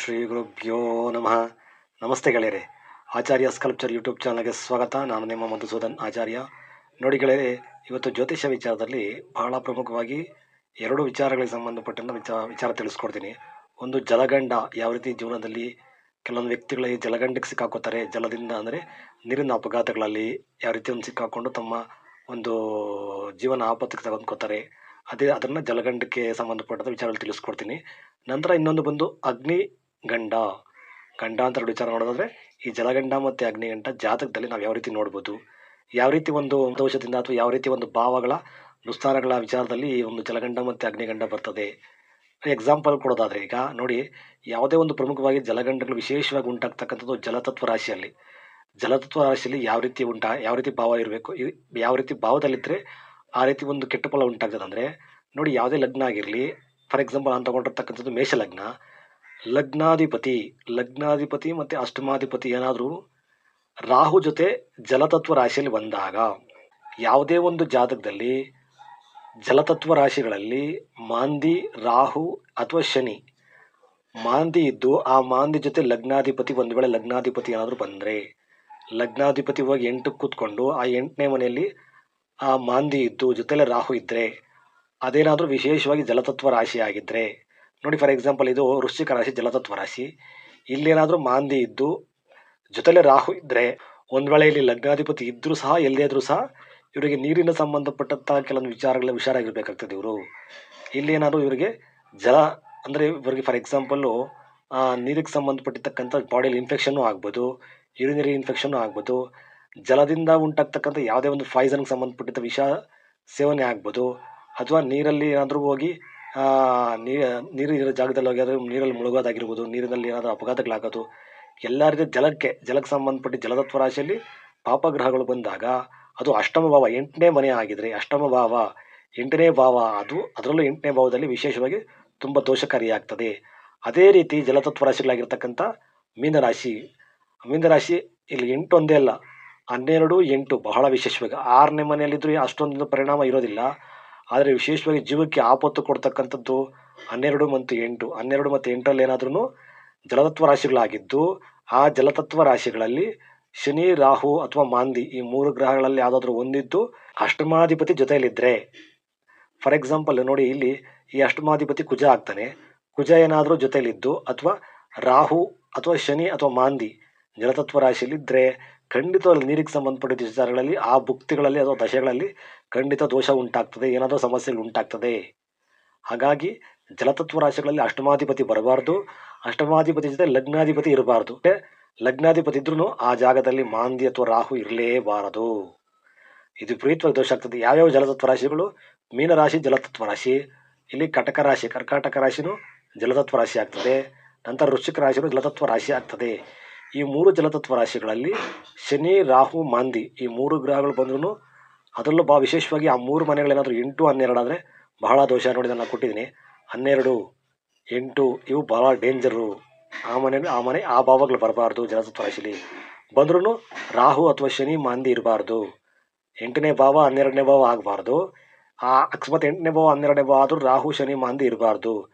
ಶ್ರೀ ಗುರುಭ್ಯೋ ನಮಃ. ನಮಸ್ತೆ ಗೆಳೆಯರೆ. ಆಚಾರ್ಯ ಸ್ಕಲ್ಪ್ಚರ್ ಯೂಟ್ಯೂಬ್ ಚಾನಲ್ಗೆ ಸ್ವಾಗತ. ನಾನು ನಿಮ್ಮ ಮಧುಸೂದನ್ ಆಚಾರ್ಯ. ನೋಡಿ ಗೆಳೆಯರೆ, ಇವತ್ತು ಜ್ಯೋತಿಷ್ಯ ವಿಚಾರದಲ್ಲಿ ಬಹಳ ಪ್ರಮುಖವಾಗಿ ಎರಡು ವಿಚಾರಗಳಿಗೆ ಸಂಬಂಧಪಟ್ಟಂಥ ವಿಚಾರ ವಿಚಾರ ತಿಳಿಸ್ಕೊಡ್ತೀನಿ. ಒಂದು ಜಲಗಂಡ ಯಾವ ರೀತಿ ಜೀವನದಲ್ಲಿ ಕೆಲವೊಂದು ವ್ಯಕ್ತಿಗಳಿಗೆ ಜಲಗಂಡಕ್ಕೆ ಸಿಕ್ಕಾಕೋತಾರೆ, ಜಲದಿಂದ ಅಂದರೆ ನೀರಿನ ಅಪಘಾತಗಳಲ್ಲಿ ಯಾವ ರೀತಿ ಒಂದು ಸಿಕ್ಕಾಕೊಂಡು ತಮ್ಮ ಒಂದು ಜೀವನ ಆಪತ್ತಿಗೆ ತಗೊಂಡ್ಕೋತಾರೆ. ಅದೇ ಅದನ್ನು ಜಲಗಂಡಕ್ಕೆ ಸಂಬಂಧಪಟ್ಟಂಥ ವಿಚಾರಗಳು ತಿಳಿಸ್ಕೊಡ್ತೀನಿ. ನಂತರ ಇನ್ನೊಂದು ಬಂದು ಅಗ್ನಿ ಗಂಡ. ಗಂಡ ಅಂತ ಎರಡು ವಿಚಾರ ನೋಡೋದಾದ್ರೆ ಈ ಜಲಗಂಡ ಮತ್ತು ಅಗ್ನಿಗಂಡ ಜಾತಕದಲ್ಲಿ ನಾವು ಯಾವ ರೀತಿ ನೋಡ್ಬೋದು? ಯಾವ ರೀತಿ ಒಂದು ದೋಷದಿಂದ ಅಥವಾ ಯಾವ ರೀತಿ ಒಂದು ಭಾವಗಳ ನುಸ್ತಾನಗಳ ವಿಚಾರದಲ್ಲಿ ಈ ಒಂದು ಜಲಗಂಡ ಮತ್ತು ಅಗ್ನಿಗಂಡ ಬರ್ತದೆ? ಎಕ್ಸಾಂಪಲ್ ಕೊಡೋದಾದ್ರೆ, ಈಗ ನೋಡಿ, ಯಾವುದೇ ಒಂದು ಪ್ರಮುಖವಾಗಿ ಜಲಗಂಡಗಳು ವಿಶೇಷವಾಗಿ ಉಂಟಾಗ್ತಕ್ಕಂಥದ್ದು ಜಲತತ್ವ ರಾಶಿಯಲ್ಲಿ. ಜಲತತ್ವ ರಾಶಿಯಲ್ಲಿ ಯಾವ ರೀತಿ ಉಂಟಾ, ಯಾವ ರೀತಿ ಭಾವ ಇರಬೇಕು ಯಾವ ರೀತಿ ಭಾವದಲ್ಲಿದ್ದರೆ ಆ ರೀತಿ ಒಂದು ಕೆಟ್ಟ ಫಲ ಉಂಟಾಗ್ತದೆ. ಅಂದರೆ, ನೋಡಿ, ಯಾವುದೇ ಲಗ್ನ ಆಗಿರಲಿ ಫಾರ್ ಎಕ್ಸಾಂಪಲ್ ನಾನು ತಗೊಂಡಿರ್ತಕ್ಕಂಥದ್ದು ಮೇಷ ಲಗ್ನ ಲಗ್ನಾಧಿಪತಿ ಲಗ್ನಾಧಿಪತಿ ಮತ್ತು ಅಷ್ಟಮಾಧಿಪತಿ ಏನಾದರೂ ರಾಹು ಜೊತೆ ಜಲತತ್ವ ರಾಶಿಯಲ್ಲಿ ಬಂದಾಗ ಯಾವುದೇ ಒಂದು ಜಾತಕದಲ್ಲಿ ಜಲತತ್ವ ರಾಶಿಗಳಲ್ಲಿ ಮಾಂದಿ, ರಾಹು ಅಥವಾ ಶನಿ ಮಾಂದಿ ಇದ್ದು ಆ ಮಾಂದಿ ಜೊತೆ ಲಗ್ನಾಧಿಪತಿ ಒಂದು ವೇಳೆ ಲಗ್ನಾಧಿಪತಿ ಏನಾದರೂ ಬಂದರೆ ಲಗ್ನಾಧಿಪತಿ ಹೋಗಿ ಎಂಟಕ್ಕೆ ಕೂತ್ಕೊಂಡು ಆ ಎಂಟನೇ ಮನೆಯಲ್ಲಿ ಆ ಮಾಂದಿ ಇದ್ದು ಜೊತೆಲೆ ರಾಹು ಇದ್ದರೆ ಅದೇನಾದರೂ ವಿಶೇಷವಾಗಿ ಜಲತತ್ವ ರಾಶಿ ಆಗಿದ್ದರೆ ನೋಡಿ ಫಾರ್ ಎಕ್ಸಾಂಪಲ್ ಇದು ವೃಶ್ಚಿಕ ರಾಶಿ, ಜಲತತ್ವ ರಾಶಿ. ಇಲ್ಲೇನಾದರೂ ಮಾಂದಿ ಇದ್ದು, ಜೊತೆಲೆ ರಾಹು ಇದ್ದರೆ ಒಂದು ವೇಳೆ ಇಲ್ಲಿ ಲಗ್ನಾಧಿಪತಿ ಇದ್ದರೂ ಸಹ ಎಲ್ಲದೇ ಆದರೂ ಸಹ ಇವರಿಗೆ ನೀರಿನ ಸಂಬಂಧಪಟ್ಟಂಥ ಕೆಲವೊಂದು ವಿಚಾರಗಳ ಹುಷಾರಾಗಿರ್ಬೇಕಾಗ್ತದೆ ಇವರು. ಇಲ್ಲೇನಾದರೂ ಇವರಿಗೆ ಜಲ, ಅಂದರೆ ಇವರಿಗೆ ಫಾರ್ ಎಕ್ಸಾಂಪಲ್ಲು ನೀರಿಗೆ ಸಂಬಂಧಪಟ್ಟಿರ್ತಕ್ಕಂಥ ಬಾಡಿಯಲ್ಲಿ ಇನ್ಫೆಕ್ಷನ್ನು ಆಗ್ಬೋದು ಯೂರಿನರಿ ಇನ್ಫೆಕ್ಷನ್ನು ಆಗ್ಬೋದು, ಜಲದಿಂದ ಉಂಟಾಗ್ತಕ್ಕಂಥ ಯಾವುದೇ ಒಂದು ಫಾಯ್ಸನ್ಗೆ ಸಂಬಂಧಪಟ್ಟಿದ್ದ ವಿಷ ಸೇವನೆ ಆಗ್ಬೋದು, ಅಥವಾ ನೀರಲ್ಲಿ ಏನಾದರೂ ಹೋಗಿ ನೀರು ಇರೋ ಜಾಗದಲ್ಲಿ ಹೋಗಿ ಅದು ನೀರಲ್ಲಿ ಮುಳುಗೋದಾಗಿರ್ಬೋದು, ನೀರಿನಲ್ಲಿ ಏನಾದರೂ ಅಪಘಾತಗಳಾಗೋದು, ಎಲ್ಲ ರೀತಿಯ ಜಲಕ್ಕೆ ಜಲಕ್ಕೆ ಸಂಬಂಧಪಟ್ಟ ಜಲತತ್ವ ರಾಶಿಯಲ್ಲಿ ಪಾಪಗ್ರಹಗಳು ಬಂದಾಗ ಅದು ಅಷ್ಟಮ ಭಾವ, ಎಂಟನೇ ಮನೆ ಆಗಿದ್ರೆ ಅಷ್ಟಮ ಭಾವ, ಎಂಟನೇ ಭಾವ, ಅದು ಅದರಲ್ಲೂ ಎಂಟನೇ ಭಾವದಲ್ಲಿ ವಿಶೇಷವಾಗಿ ತುಂಬ ದೋಷಕಾರಿಯಾಗ್ತದೆ. ಅದೇ ರೀತಿ ಜಲತತ್ವ ರಾಶಿಗಳಾಗಿರ್ತಕ್ಕಂಥ ಮೀನರಾಶಿ ಮೀನರಾಶಿ ಇಲ್ಲಿ ಎಂಟು ಒಂದೇ ಅಲ್ಲ, ಹನ್ನೆರಡು, ಎಂಟು ಬಹಳ ವಿಶೇಷವಾಗಿ ಆರನೇ ಮನೆಯಲ್ಲಿದ್ದರೂ ಅಷ್ಟೊಂದು ಪರಿಣಾಮ ಇರೋದಿಲ್ಲ. ಆದರೆ ವಿಶೇಷವಾಗಿ ಜೀವಕ್ಕೆ ಆಪತ್ತು ಕೊಡ್ತಕ್ಕಂಥದ್ದು ಹನ್ನೆರಡು ಮತ್ತು ಎಂಟು, ಹನ್ನೆರಡು ಮತ್ತು ಎಂಟರಲ್ಲಿ ಏನಾದ್ರೂ ಜಲತತ್ವ ರಾಶಿಗಳಾಗಿದ್ದು, ಆ ಜಲತತ್ವ ರಾಶಿಗಳಲ್ಲಿ ಶನಿ, ರಾಹು ಅಥವಾ ಮಾಂದಿ ಈ ಮೂರು ಗ್ರಹಗಳಲ್ಲಿ ಯಾವುದಾದ್ರೂ ಒಂದಿದ್ದು ಅಷ್ಟಮಾಧಿಪತಿ ಜೊತೆಯಲ್ಲಿದ್ದರೆ ಫಾರ್ ಎಕ್ಸಾಂಪಲ್ ನೋಡಿ ಇಲ್ಲಿ ಈ ಅಷ್ಟಮಾಧಿಪತಿ ಕುಜ ಆಗ್ತಾನೆ. ಕುಜ ಏನಾದರೂ ಜೊತೆಯಲ್ಲಿದ್ದು ಅಥವಾ ರಾಹು ಅಥವಾ ಶನಿ ಅಥವಾ ಮಾಂದಿ ಜಲತತ್ವ ರಾಶಿಯಲ್ಲಿದ್ದರೆ ಖಂಡಿತವಾಗಿ ನೀರಿಗೆ ಸಂಬಂಧಪಟ್ಟಿದ್ದ ವಿಚಾರಗಳಲ್ಲಿ, ಆ ಭುಕ್ತಿಗಳಲ್ಲಿ ಅಥವಾ ದಶೆಗಳಲ್ಲಿ ಖಂಡಿತ ದೋಷ ಉಂಟಾಗ್ತದೆ, ಏನಾದರೂ ಸಮಸ್ಯೆಗಳು ಉಂಟಾಗ್ತದೆ. ಹಾಗಾಗಿ ಜಲತತ್ವ ರಾಶಿಗಳಲ್ಲಿ ಅಷ್ಟಮಾಧಿಪತಿ ಬರಬಾರ್ದು, ಅಷ್ಟಮಾಧಿಪತಿ ಜೊತೆ ಲಗ್ನಾಧಿಪತಿ ಇರಬಾರ್ದು. ಲಗ್ನಾಧಿಪತಿ ಇದ್ರೂ ಆ ಜಾಗದಲ್ಲಿ ಮಾಂದಿ ಅಥವಾ ರಾಹು ಇರಲೇಬಾರದು. ಇದು ವಿಪರೀತವಾಗಿ ದೋಷ ಆಗ್ತದೆ. ಯಾವ್ಯಾವ ಜಲತತ್ವ ರಾಶಿಗಳು? ಮೀನರಾಶಿ ಜಲತತ್ವ ರಾಶಿ. ಇಲ್ಲಿ ಕಟಕ ರಾಶಿ, ಕರ್ಕಾಟಕ ರಾಶಿನೂ ಜಲತತ್ವ ರಾಶಿ ಆಗ್ತದೆ. ನಂತರ ವೃಶ್ಚಿಕ ರಾಶಿನೂ ಜಲತತ್ವ ರಾಶಿ ಆಗ್ತದೆ. ಈ ಮೂರು ಜಲತತ್ವ ರಾಶಿಗಳಲ್ಲಿ ಶನಿ, ರಾಹು, ಮಾಂದಿ ಈ ಮೂರು ಗ್ರಹಗಳು ಬಂದ್ರೂ ಅದರಲ್ಲೂ ಬಾ ವಿಶೇಷವಾಗಿ ಆ ಮೂರು ಮನೆಗಳೇನಾದರೂ ಎಂಟು, ಹನ್ನೆರಡು ಆದರೆ ಬಹಳ ದೋಷ ನೋಡಿ ನಾನು ಕೊಟ್ಟಿದ್ದೀನಿ. ಹನ್ನೆರಡು, ಎಂಟು ಇವು ಭಾಳ ಡೇಂಜರು ಆ ಮನೆ ಆ ಮನೆ, ಆ ಭಾವಗಳು ಬರಬಾರ್ದು ಜಲತತ್ವ ರಾಶಿಲಿ. ಬಂದ್ರೂ ರಾಹು ಅಥವಾ ಶನಿ, ಮಾಂದಿ ಇರಬಾರ್ದು. ಎಂಟನೇ ಭಾವ, ಹನ್ನೆರಡನೇ ಭಾವ ಆಗಬಾರ್ದು. ಆ ಅಕಸ್ಮಾತ್ ಎಂಟನೇ ಭಾವ, ಹನ್ನೆರಡನೇ ಭಾವ ಆದರೂ ರಾಹು, ಶನಿ, ಮಾಂದಿ ಇರಬಾರ್ದು.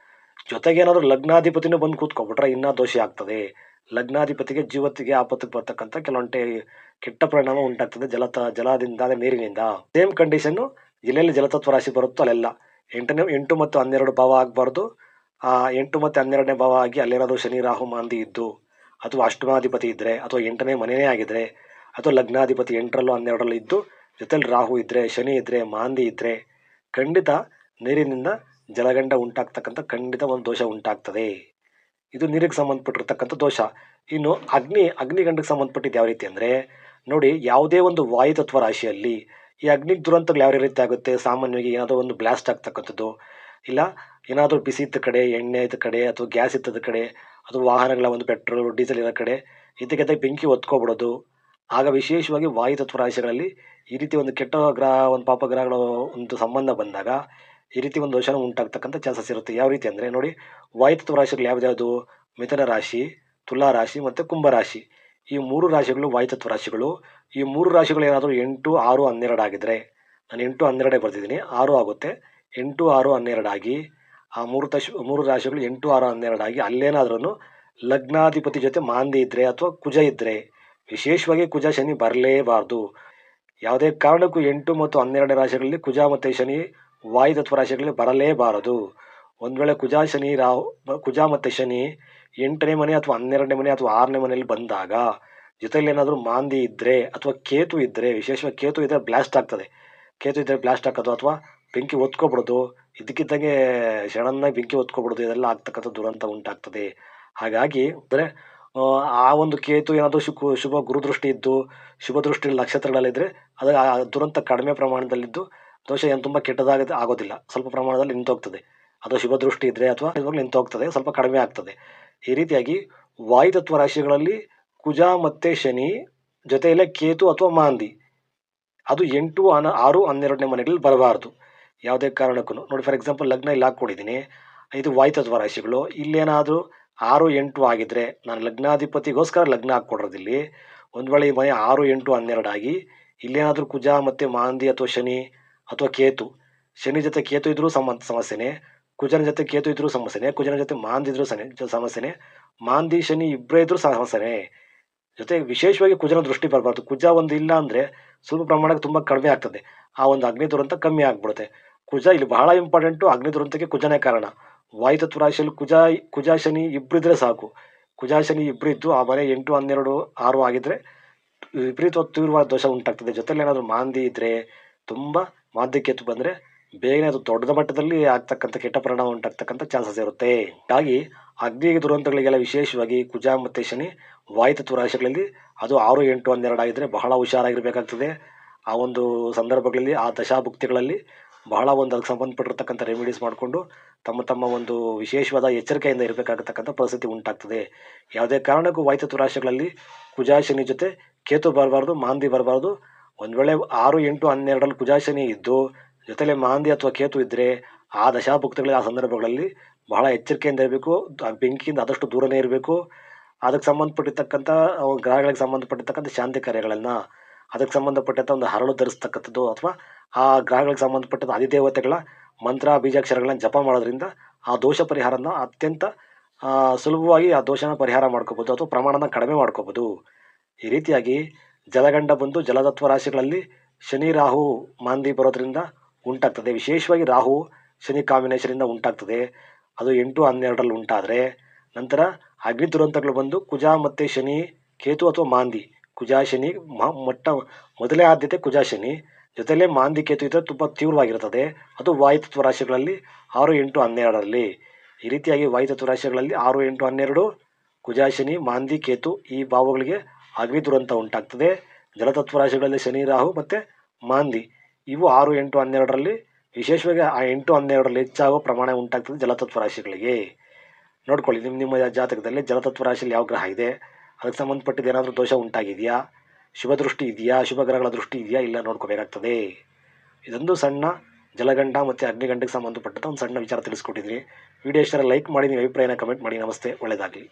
ಜೊತೆಗೇನಾದರೂ ಲಗ್ನಾಧಿಪತಿನೂ ಬಂದು ಕೂತ್ಕೊಬಿಟ್ರೆ ಇನ್ನೂ ದೋಷ ಆಗ್ತದೆ. ಲಗ್ನಾಧಿಪತಿಗೆ ಜೀವತ್ತಿಗೆ ಆಪತ್ತಿಗೆ ಬರ್ತಕ್ಕಂಥ ಕೆಲವೊಂಟೆ ಕೆಟ್ಟ ಪರಿಣಾಮ ಉಂಟಾಗ್ತದೆ. ಜಲತ ಜಲದಿಂದ ಅದೇ ನೀರಿನಿಂದ ಸೇಮ್ ಕಂಡೀಷನ್ನು ಎಲ್ಲೆಲ್ಲಿ ಜಲತತ್ವ ರಾಶಿ ಬರುತ್ತೋ ಅಲ್ಲೆಲ್ಲ. ಎಂಟನೇ, ಎಂಟು ಮತ್ತು ಹನ್ನೆರಡು ಭಾವ ಆಗಬಾರ್ದು. ಆ ಎಂಟು ಮತ್ತು ಹನ್ನೆರಡನೇ ಭಾವ ಆಗಿ ಅಲ್ಲೇನಾದರೂ ಶನಿ, ರಾಹು, ಮಾಂದಿ ಇದ್ದು, ಅಥವಾ ಅಷ್ಟಮಾಧಿಪತಿ ಇದ್ದರೆ ಅಥವಾ ಎಂಟನೇ ಮನೆಯೇ ಆಗಿದ್ದರೆ ಅಥವಾ ಲಗ್ನಾಧಿಪತಿ ಎಂಟರಲ್ಲೂ ಹನ್ನೆರಡರಲ್ಲೂ ಇದ್ದು, ಜೊತೆಲಿ ರಾಹು ಇದ್ದರೆ ಶನಿ ಇದ್ದರೆ ಮಾಂದಿ ಇದ್ದರೆ ಖಂಡಿತ ನೀರಿನಿಂದ ಜಲಗಂಡ ಉಂಟಾಗ್ತಕ್ಕಂಥ ಖಂಡಿತ ಒಂದು ದೋಷ ಉಂಟಾಗ್ತದೆ. ಇದು ನೀರಿಗೆ ಸಂಬಂಧಪಟ್ಟಿರ್ತಕ್ಕಂಥ ದೋಷ. ಇನ್ನು ಅಗ್ನಿ, ಅಗ್ನಿಗಂಡಕ್ಕೆ ಸಂಬಂಧಪಟ್ಟಿದ್ದು ಯಾವ ರೀತಿ ಅಂದರೆ, ನೋಡಿ ಯಾವುದೇ ಒಂದು ವಾಯು ತತ್ವ ರಾಶಿಯಲ್ಲಿ ಈ ಅಗ್ನಿ ದುರಂತಗಳು ಯಾವ ರೀತಿ ಆಗುತ್ತೆ, ಸಾಮಾನ್ಯವಾಗಿ ಏನಾದರೂ ಒಂದು ಬ್ಲಾಸ್ಟ್ ಆಗ್ತಕ್ಕಂಥದ್ದು, ಇಲ್ಲ ಏನಾದರೂ ಬಿಸಿ ಇದ್ದ ಕಡೆ, ಎಣ್ಣೆ ಇದ್ದ ಕಡೆ, ಅಥವಾ ಗ್ಯಾಸ್ ಇದ್ದದ ಕಡೆ, ಅಥವಾ ವಾಹನಗಳ ಒಂದು ಪೆಟ್ರೋಲ್ ಡೀಸೆಲ್ ಇರೋ ಕಡೆ ಇದಕ್ಕೆ ಬೆಂಕಿ ಒತ್ಕೋಬಿಡೋದು ಆಗ ವಿಶೇಷವಾಗಿ ವಾಯು ತತ್ವ ರಾಶಿಗಳಲ್ಲಿ ಈ ರೀತಿ ಒಂದು ಕೆಟ್ಟ ಗ್ರಹ, ಒಂದು ಪಾಪ ಗ್ರಹಗಳ ಒಂದು ಸಂಬಂಧ ಬಂದಾಗ ಈ ರೀತಿ ಒಂದು ದೋಷ ಉಂಟಾಗ್ತಕ್ಕಂಥ ಚಾನ್ಸಸ್ ಇರುತ್ತೆ. ಯಾವ ರೀತಿ ಅಂದರೆ ನೋಡಿ, ವಾಯುತತ್ವ ರಾಶಿಗಳು ಯಾವ್ದ್ಯಾವುದು? ಮಿಥುನ ರಾಶಿ, ತುಲಾ ರಾಶಿ ಮತ್ತು ಕುಂಭರಾಶಿ ಈ ಮೂರು ರಾಶಿಗಳು ವಾಯುತತ್ವ ರಾಶಿಗಳು. ಈ ಮೂರು ರಾಶಿಗಳು ಏನಾದರೂ ಎಂಟು, ಆರು, ಹನ್ನೆರಡು ಆಗಿದ್ದರೆ ನಾನು ಎಂಟು, ಹನ್ನೆರಡೇ ಬರ್ತಿದ್ದೀನಿ ಆರು ಆಗುತ್ತೆ. ಎಂಟು, ಆರು ಹನ್ನೆರಡಾಗಿ ಆ ಮೂರು ತಶ್, ಮೂರು ರಾಶಿಗಳು ಎಂಟು, ಆರು ಹನ್ನೆರಡಾಗಿ ಅಲ್ಲೇನಾದ್ರೂ ಲಗ್ನಾಧಿಪತಿ ಜೊತೆ ಮಾಂದಿ ಇದ್ದರೆ ಅಥವಾ ಕುಜ ಇದ್ದರೆ ವಿಶೇಷವಾಗಿ ಕುಜ ಶನಿ ಬರಲೇಬಾರ್ದು. ಯಾವುದೇ ಕಾರಣಕ್ಕೂ ಎಂಟು ಮತ್ತು ಹನ್ನೆರಡನೇ ರಾಶಿಗಳಲ್ಲಿ ಕುಜ ಮತ್ತು ಶನಿ ವಾಯುತತ್ವ ರಾಶಿಗಳಲ್ಲಿ ಬರಲೇಬಾರದು. ಒಂದು ವೇಳೆ ಕುಜ ಶನಿ, ರಾಹು ಕುಜ ಮತ್ತು ಶನಿ ಎಂಟನೇ ಮನೆ ಅಥವಾ ಹನ್ನೆರಡನೇ ಮನೆ ಅಥವಾ ಆರನೇ ಮನೆಯಲ್ಲಿ ಬಂದಾಗ, ಜೊತೆಯಲ್ಲಿ ಏನಾದರೂ ಮಾಂದಿ ಇದ್ದರೆ ಅಥವಾ ಕೇತು ಇದ್ದರೆ ವಿಶೇಷವಾಗಿ ಕೇತು ಇದ್ದರೆ ಬ್ಲಾಸ್ಟ್ ಆಗ್ತದೆ. ಕೇತು ಇದ್ದರೆ ಬ್ಲಾಸ್ಟ್ ಹಾಕೋದು ಅಥವಾ ಬೆಂಕಿ ಹೊತ್ಕೊಬಿಡೋದು ಇದಕ್ಕಿದ್ದಂಗೆ ಸಡನ್ನಾಗಿ ಬೆಂಕಿ ಹೊತ್ಕೊಬಿಡೋದು, ಇದೆಲ್ಲ ಆಗ್ತಕ್ಕಂಥ ದುರಂತ ಉಂಟಾಗ್ತದೆ. ಹಾಗಾಗಿ ಅಂದರೆ, ಆ ಒಂದು ಕೇತು ಏನಾದರೂ ಶುಕು, ಶುಭ ಗುರುದೃಷ್ಟಿ ಇದ್ದು ಶುಭ ದೃಷ್ಟಿ ನಕ್ಷತ್ರಗಳಲ್ಲಿದ್ದರೆ ಅದು ಆ ದುರಂತ ಕಡಿಮೆ ಪ್ರಮಾಣದಲ್ಲಿದ್ದು ದೋಷ ಏನು ತುಂಬ ಕೆಟ್ಟದಾಗ ಆಗೋದಿಲ್ಲ. ಸ್ವಲ್ಪ ಪ್ರಮಾಣದಲ್ಲಿ ನಿಂತೋಗ್ತದೆ. ಅದು ಶುಭ ದೃಷ್ಟಿ ಇದ್ದರೆ ಅಥವಾ ನಿಜವಾಗ್ಲೂ ನಿಂತೋಗ್ತದೆ, ಸ್ವಲ್ಪ ಕಡಿಮೆ ಆಗ್ತದೆ. ಈ ರೀತಿಯಾಗಿ ವಾಯುತತ್ವ ರಾಶಿಗಳಲ್ಲಿ ಕುಜ ಮತ್ತು ಶನಿ ಜೊತೆಯಲ್ಲೇ ಕೇತು ಅಥವಾ ಮಾಂದಿ. ಅದು ಎಂಟು ಅನ ಆರು, ಹನ್ನೆರಡನೇ ಮನೆಗಳಲ್ಲಿ ಬರಬಾರ್ದು. ಯಾವುದೇ ಕಾರಣಕ್ಕೂ. ನೋಡಿ ಫಾರ್ ಎಕ್ಸಾಂಪಲ್ ಲಗ್ನ ಇಲ್ಲಿ ಹಾಕ್ಕೊಂಡಿದ್ದೀನಿ. ಇದು ವಾಯುತತ್ವ ರಾಶಿಗಳು. ಇಲ್ಲೇನಾದರೂ ಆರು, ಎಂಟು ಆಗಿದ್ದರೆ ನಾನು ಲಗ್ನಾಧಿಪತಿಗೋಸ್ಕರ ಲಗ್ನ ಹಾಕ್ಕೊಡ್ರದಿಲ್ಲಿ ಒಂದು ವೇಳೆ ಈ ಮನೆ ಆರು, ಎಂಟು ಹನ್ನೆರಡಾಗಿ ಇಲ್ಲೇನಾದರೂ ಕುಜ ಮತ್ತು ಮಾಂದಿ ಅಥವಾ ಶನಿ ಅಥವಾ ಕೇತು. ಶನಿ ಜೊತೆ ಕೇತು ಇದ್ರೂ ಸಮ ಸಮಸ್ಯೆನೇ, ಕುಜನ ಜೊತೆ ಕೇತು ಇದ್ರೂ ಸಮಸ್ಯೆನೇ, ಕುಜನ ಜೊತೆ ಮಾಂದಿ ಇದ್ರೂ ಸನೆ ಸಮಸ್ಯೆನೇ, ಮಾಂದಿ, ಶನಿ ಇಬ್ಬರೇ ಇದ್ರೂ ಸಮಸ್ಯೆನೇ. ಜೊತೆ ವಿಶೇಷವಾಗಿ ಕುಜನ ದೃಷ್ಟಿ ಬರಬಾರ್ದು. ಕುಜ ಒಂದು ಇಲ್ಲ ಅಂದರೆ ಸ್ವಲ್ಪ ಪ್ರಮಾಣಕ್ಕೆ ತುಂಬ ಕಡಿಮೆ ಆಗ್ತದೆ. ಆ ಒಂದು ಅಗ್ನಿ ದುರಂತ ಕಮ್ಮಿ ಆಗ್ಬಿಡುತ್ತೆ. ಕುಜ ಇಲ್ಲಿ ಬಹಳ ಇಂಪಾರ್ಟೆಂಟು ಅಗ್ನಿ ದುರಂತಕ್ಕೆ ಕುಜನೇ ಕಾರಣ. ವಾಯುತತ್ವ ರಾಶಿಯಲ್ಲಿ ಕುಜ ಕುಜ, ಶನಿ ಇಬ್ಬರಿದ್ರೆ ಸಾಕು. ಕುಜ, ಶನಿ ಇಬ್ಬರಿದ್ದು ಆ ಮನೆ ಎಂಟು, ಹನ್ನೆರಡು, ಆರು ಆಗಿದ್ರೆ ವಿಪರೀತ ತೀವ್ರವಾದ ದೋಷ ಉಂಟಾಗ್ತದೆ. ಜೊತೆಲಿ ಏನಾದರೂ ಮಾಂದಿ ಇದ್ದರೆ ತುಂಬ ಮಾಂದ್ಯಕ್ಕೆತ್ತು ಬಂದರೆ ಬೇಗನೆ ಅದು ದೊಡ್ಡ ಮಟ್ಟದಲ್ಲಿ ಆಗ್ತಕ್ಕಂಥ ಕೆಟ್ಟ ಪರಿಣಾಮ ಉಂಟಾಗ್ತಕ್ಕಂಥ ಚಾನ್ಸಸ್ ಇರುತ್ತೆ. ಹಾಗಾಗಿ ಅಗ್ನಿ ದುರಂತಗಳಿಗೆಲ್ಲ ವಿಶೇಷವಾಗಿ ಕುಜ ಮತ್ತು ಶನಿ ವಾಯುತತ್ವ ರಾಶಿಗಳಲ್ಲಿ ಅದು ಆರು, ಎಂಟು, ಹನ್ನೆರಡು ಆಗಿದ್ದರೆ ಬಹಳ ಹುಷಾರಾಗಿರಬೇಕಾಗ್ತದೆ. ಆ ಒಂದು ಸಂದರ್ಭಗಳಲ್ಲಿ, ಆ ದಶಾಭುಕ್ತಿಗಳಲ್ಲಿ ಬಹಳ ಒಂದು ಅದಕ್ಕೆ ಸಂಬಂಧಪಟ್ಟಿರ್ತಕ್ಕಂಥ ರೆಮಿಡೀಸ್ ಮಾಡಿಕೊಂಡು ತಮ್ಮ ತಮ್ಮ ಒಂದು ವಿಶೇಷವಾದ ಎಚ್ಚರಿಕೆಯಿಂದ ಇರಬೇಕಾಗತಕ್ಕಂಥ ಪರಿಸ್ಥಿತಿ ಉಂಟಾಗ್ತದೆ. ಯಾವುದೇ ಕಾರಣಕ್ಕೂ ವಾಯುತತ್ವ ರಾಶಿಗಳಲ್ಲಿ ಕುಜ, ಶನಿ ಜೊತೆ ಕೇತು ಬರಬಾರ್ದು, ಮಾಂದಿ ಬರಬಾರ್ದು. ಒಂದು ವೇಳೆ ಆರು, ಎಂಟು, ಹನ್ನೆರಡರಲ್ಲಿ ಕುಜಾಶನಿ ಇದ್ದು, ಜೊತೆಲೆ ಮಾಂದಿ ಅಥವಾ ಕೇತು ಇದ್ದರೆ ಆ ದಶಾಭುಕ್ತಗಳಲ್ಲಿ, ಆ ಸಂದರ್ಭಗಳಲ್ಲಿ ಬಹಳ ಎಚ್ಚರಿಕೆಯಿಂದ ಇರಬೇಕು, ಆ ಬೆಂಕಿಯಿಂದ ಆದಷ್ಟು ದೂರನೇ ಇರಬೇಕು. ಅದಕ್ಕೆ ಸಂಬಂಧಪಟ್ಟಿರ್ತಕ್ಕಂಥ ಗ್ರಹಗಳಿಗೆ ಸಂಬಂಧಪಟ್ಟಿರ್ತಕ್ಕಂಥ ಶಾಂತಿ ಕಾರ್ಯಗಳನ್ನು, ಅದಕ್ಕೆ ಸಂಬಂಧಪಟ್ಟಂಥ ಒಂದು ಹರಳು ಧರಿಸ್ತಕ್ಕಂಥದ್ದು ಅಥವಾ ಆ ಗ್ರಹಗಳಿಗೆ ಸಂಬಂಧಪಟ್ಟಂಥ ಅಧಿದೇವತೆಗಳ ಮಂತ್ರ, ಬೀಜಾಕ್ಷರಗಳನ್ನ ಜಪ ಮಾಡೋದ್ರಿಂದ ಆ ದೋಷ ಪರಿಹಾರನ ಅತ್ಯಂತ ಸುಲಭವಾಗಿ ಆ ದೋಷನ ಪರಿಹಾರ ಮಾಡ್ಕೋಬೋದು ಅಥವಾ ಪ್ರಮಾಣನ ಕಡಿಮೆ ಮಾಡ್ಕೋಬೋದು. ಈ ರೀತಿಯಾಗಿ ಜಲಗಂಡ ಬಂದು ಜಲತತ್ವ ರಾಶಿಗಳಲ್ಲಿ ಶನಿ, ರಾಹು, ಮಾಂದಿ ಬರೋದ್ರಿಂದ ಉಂಟಾಗ್ತದೆ. ವಿಶೇಷವಾಗಿ ರಾಹು ಶನಿ ಕಾಂಬಿನೇಷನಿಂದ ಉಂಟಾಗ್ತದೆ. ಅದು ಎಂಟು ಹನ್ನೆರಡರಲ್ಲಿ ಉಂಟಾದರೆ ನಂತರ ಅಗ್ನಿ ದುರಂತಗಳು ಬಂದು ಕುಜ ಮತ್ತು ಶನಿ, ಕೇತು ಅಥವಾ ಮಾಂದಿ. ಕುಜ, ಶನಿ ಮೊಟ್ಟ, ಮೊದಲೇ ಆದ್ಯತೆ ಕುಜ, ಶನಿ. ಜೊತೆಯಲ್ಲೇ ಮಾಂದಿ, ಕೇತು ಇದ್ದರೆ ತುಂಬ ತೀವ್ರವಾಗಿರ್ತದೆ ಅದು ವಾಯುತತ್ವ ರಾಶಿಗಳಲ್ಲಿ ಆರು, ಎಂಟು, ಹನ್ನೆರಡರಲ್ಲಿ. ಈ ರೀತಿಯಾಗಿ ವಾಯುತತ್ವ ರಾಶಿಗಳಲ್ಲಿ ಆರು, ಎಂಟು, ಹನ್ನೆರಡು ಕುಜಾಶನಿ ಮಾಂದಿ, ಕೇತು ಈ ಭಾವಗಳಿಗೆ ಅಗ್ನಿ ದುರಂತ ಉಂಟಾಗ್ತದೆ. ಜಲತತ್ವ ರಾಶಿಗಳಲ್ಲಿ ಶನಿ, ರಾಹು ಮತ್ತು ಮಾಂದಿ. ಇವು ಆರು, ಎಂಟು, ಹನ್ನೆರಡರಲ್ಲಿ ವಿಶೇಷವಾಗಿ ಆ ಎಂಟು, ಹನ್ನೆರಡರಲ್ಲಿ ಹೆಚ್ಚಾಗುವ ಪ್ರಮಾಣ ಉಂಟಾಗ್ತದೆ ಜಲತತ್ವ ರಾಶಿಗಳಿಗೆ ನೋಡ್ಕೊಳ್ಳಿ ನಿಮ್ಮ ನಿಮ್ಮ ಜಾತಕದಲ್ಲಿ ಜಲತತ್ವ ರಾಶಿಯಲ್ಲಿ ಯಾವ ಗ್ರಹ ಇದೆ? ಅದಕ್ಕೆ ಸಂಬಂಧಪಟ್ಟಿದ್ದು ಏನಾದರೂ ದೋಷ ಉಂಟಾಗಿದೆಯಾ? ಶುಭ ದೃಷ್ಟಿ ಇದೆಯಾ? ಶುಭ ಗ್ರಹಗಳ ದೃಷ್ಟಿ ಇದೆಯಾ? ಇಲ್ಲ, ನೋಡ್ಕೋಬೇಕಾಗ್ತದೆ. ಇದೊಂದು ಸಣ್ಣ ಜಲಗಂಡ ಮತ್ತು ಅಗ್ನಿಗಂಡಕ್ಕೆ ಸಂಬಂಧಪಟ್ಟಂಥ ಒಂದು ಸಣ್ಣ ವಿಚಾರ ತಿಳಿಸ್ಕೊಟ್ಟಿದ್ದೀನಿ. ವಿಡಿಯೋ ಇಷ್ಟರ ಲೈಕ್ ಮಾಡಿ ನೀವು ಅಭಿಪ್ರಾಯನ ಕಮೆಂಟ್ ಮಾಡಿ. ನಮಸ್ತೆ ಒಳ್ಳೆಯದಾಗಲಿ